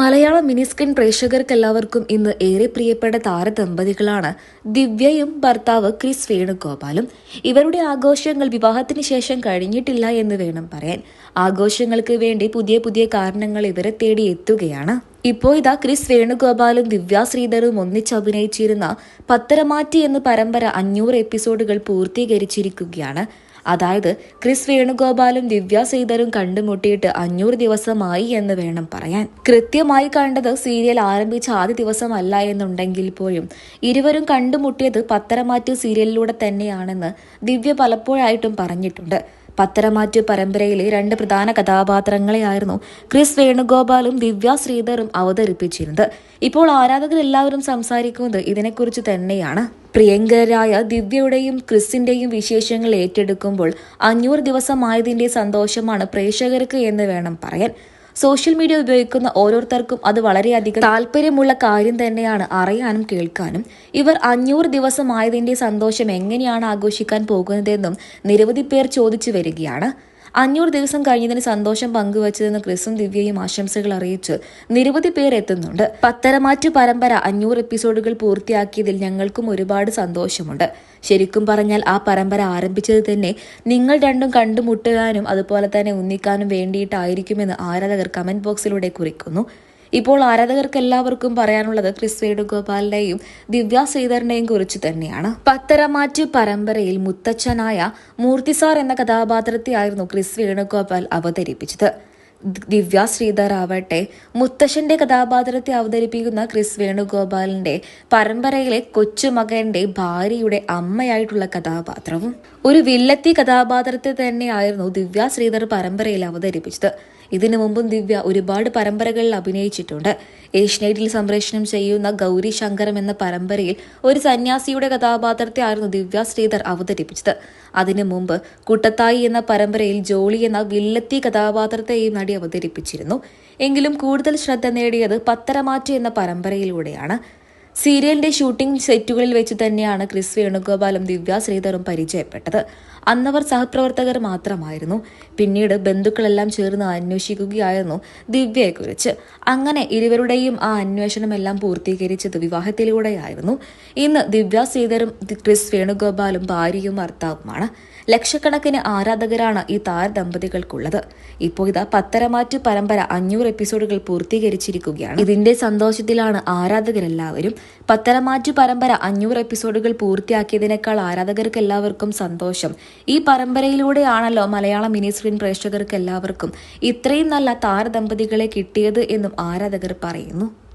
Malayalam mini screen പ്രേക്ഷകർക്ക് എല്ലാവർക്കും ഇന്ന് ഏറെ പ്രിയപ്പെട്ട താരദമ്പതികളാണ് ദിവ്യയും ഭർത്താവ് ക്രിസ് വേണുഗോപാലും. ഇവരുടെ ആഘോഷങ്ങൾ വിവാഹത്തിന് ശേഷം കഴിഞ്ഞിട്ടില്ല എന്ന് വേണം പറയാൻ. ആഘോഷങ്ങൾക്ക് വേണ്ടി പുതിയ പുതിയ കാരണങ്ങൾ ഇവരെ തേടി എത്തുകയാണ്. ഇപ്പോൾ ഇതാ ക്രിസ് വേണുഗോപാലും ദിവ്യ ശ്രീധറും ഒന്നിച്ച് അഭിനയിച്ചിരുന്ന പത്തരമാറ്റി എന്ന പരമ്പര അഞ്ഞൂറ് എപ്പിസോഡുകൾ പൂർത്തീകരിച്ചിരിക്കുകയാണ്. അതായത് ക്രിസ് വേണുഗോപാലും ദിവ്യ ശ്രീധരും കണ്ടുമുട്ടിയിട്ട് അഞ്ഞൂറ് ദിവസമായി എന്ന് വേണം പറയാൻ. കൃത്യമായി കണ്ടത് സീരിയൽ ആരംഭിച്ച ആദ്യ ദിവസമല്ല എന്നുണ്ടെങ്കിൽ പോലും ഇരുവരും കണ്ടുമുട്ടിയത് പത്തരമാറ്റ് സീരിയലിലൂടെ തന്നെയാണെന്ന് ദിവ്യ പലപ്പോഴായിട്ടും പറഞ്ഞിട്ടുണ്ട്. പത്തരമാറ്റ് പരമ്പരയിലെ രണ്ട് പ്രധാന കഥാപാത്രങ്ങളെയായിരുന്നു ക്രിസ് വേണുഗോപാലും ദിവ്യ ശ്രീധറും അവതരിപ്പിച്ചിരുന്നത്. ഇപ്പോൾ ആരാധകരെല്ലാവരും സംസാരിക്കുന്നത് ഇതിനെക്കുറിച്ച് തന്നെയാണ്. പ്രിയങ്കരായ ദിവ്യയുടെയും ക്രിസിന്റെയും വിശേഷങ്ങൾ ഏറ്റെടുക്കുമ്പോൾ അഞ്ഞൂറ് ദിവസമായതിന്റെ സന്തോഷമാണ് പ്രേക്ഷകർക്ക് എന്ന് വേണം പറയാൻ. സോഷ്യൽ മീഡിയ ഉപയോഗിക്കുന്ന ഓരോരുത്തർക്കും അത് വളരെയധികം താല്പര്യമുള്ള കാര്യം തന്നെയാണ് അറിയാനും കേൾക്കാനും. ഇവർ അഞ്ഞൂറ് ദിവസമായതിന്റെ സന്തോഷം എങ്ങനെയാണ് ആഘോഷിക്കാൻ പോകുന്നതെന്നും നിരവധി പേർ ചോദിച്ചു വരികയാണ്. അഞ്ഞൂറ് ദിവസം കഴിഞ്ഞതിന് സന്തോഷം പങ്കുവച്ചതെന്ന് ക്രിസും ദിവ്യയും ആശംസകൾ അറിയിച്ച് നിരവധി പേർ എത്തുന്നുണ്ട്. പത്തരമാറ്റു പരമ്പര അഞ്ഞൂറ് എപ്പിസോഡുകൾ പൂർത്തിയാക്കിയതിൽ ഞങ്ങൾക്കും ഒരുപാട് സന്തോഷമുണ്ട്. ശരിക്കും പറഞ്ഞാൽ ആ പരമ്പര ആരംഭിച്ചത് തന്നെ നിങ്ങൾ രണ്ടും കണ്ടുമുട്ടുവാനും അതുപോലെ തന്നെ ഉന്നിക്കാനും വേണ്ടിയിട്ടായിരിക്കുമെന്ന് ആരാധകർ കമന്റ് ബോക്സിലൂടെ കുറിക്കുന്നു. ഇപ്പോൾ ആരാധകർക്ക് എല്ലാവർക്കും പറയാനുള്ളത് ക്രിസ് വേണുഗോപാലിന്റെയും ദിവ്യ ശ്രീധരനെയും കുറിച്ച് തന്നെയാണ്. പത്തരമാറ്റ് പരമ്പരയിൽ മുത്തച്ഛനായ മൂർത്തിസാർ എന്ന കഥാപാത്രത്തെയായിരുന്നു ക്രിസ് വേണുഗോപാൽ അവതരിപ്പിച്ചത്. ദിവ്യ ശ്രീധർ ആവട്ടെ മുത്തശ്ശന്റെ കഥാപാത്രത്തെ അവതരിപ്പിക്കുന്ന ക്രിസ് വേണുഗോപാലിന്റെ പരമ്പരയിലെ കൊച്ചുമകന്റെ ഭാര്യയുടെ അമ്മയായിട്ടുള്ള കഥാപാത്രവും. ഒരു വില്ലത്തി കഥാപാത്രത്തെ തന്നെയായിരുന്നു ദിവ്യ ശ്രീധർ പരമ്പരയിൽ അവതരിപ്പിച്ചത്. ഇതിനു മുമ്പും ദിവ്യ ഒരുപാട് പരമ്പരകളിൽ അഭിനയിച്ചിട്ടുണ്ട്. ഏഷ്യനൈറ്റിൽ സംപ്രേഷണം ചെയ്യുന്ന ഗൗരി ശങ്കരം എന്ന പരമ്പരയിൽ ഒരു സന്യാസിയുടെ കഥാപാത്രത്തെ ആയിരുന്നു ദിവ്യ ശ്രീധർ അവതരിപ്പിച്ചത്. അതിനു മുമ്പ് കുട്ടത്തായി എന്ന പരമ്പരയിൽ ജോളി എന്ന വില്ലത്തി കഥാപാത്രത്തെയും നടി അവതരിപ്പിച്ചിരുന്നു. എങ്കിലും കൂടുതൽ ശ്രദ്ധ നേടിയത് പത്തരമാറ്റ് എന്ന പരമ്പരയിലൂടെയാണ്. സീരിയലിന്റെ ഷൂട്ടിംഗ് സെറ്റുകളിൽ വെച്ച് തന്നെയാണ് ക്രിസ് വേണുഗോപാലും ദിവ്യ ശ്രീധറും പരിചയപ്പെട്ടത്. അന്നവർ സഹപ്രവർത്തകർ മാത്രമായിരുന്നു. പിന്നീട് ബന്ധുക്കളെല്ലാം ചേർന്ന് അന്വേഷിക്കുകയായിരുന്നു ദിവ്യയെക്കുറിച്ച്. അങ്ങനെ ഇരുവരുടെയും ആ അന്വേഷണമെല്ലാം പൂർത്തീകരിച്ചത് വിവാഹത്തിലൂടെയായിരുന്നു. ഇന്ന് ദിവ്യ ശ്രീധറും ക്രിസ് വേണുഗോപാലും ഭാര്യയും ഭർത്താവുമാണ്. ലക്ഷക്കണക്കിന് ആരാധകരാണ് ഈ താരദമ്പതികൾക്കുള്ളത് ഇപ്പോൾ ഇതാ പത്തരമാറ്റ് പരമ്പര അഞ്ഞൂറ് എപ്പിസോഡുകൾ പൂർത്തീകരിച്ചിരിക്കുകയാണ്. ഇതിന്റെ സന്തോഷത്തിലാണ് ആരാധകരെല്ലാവരും പത്തരമാറ്റു പരമ്പര അഞ്ഞൂറ് എപ്പിസോഡുകൾ പൂർത്തിയാക്കിയതിനേക്കാൾ ആരാധകർക്ക് എല്ലാവർക്കും സന്തോഷം. ഈ പരമ്പരയിലൂടെയാണല്ലോ മലയാള മിനി സ്ക്രീൻ പ്രേക്ഷകർക്ക് എല്ലാവർക്കും ഇത്രയും നല്ല താരദമ്പതികളെ കിട്ടിയത് എന്നും ആരാധകർ പറയുന്നു.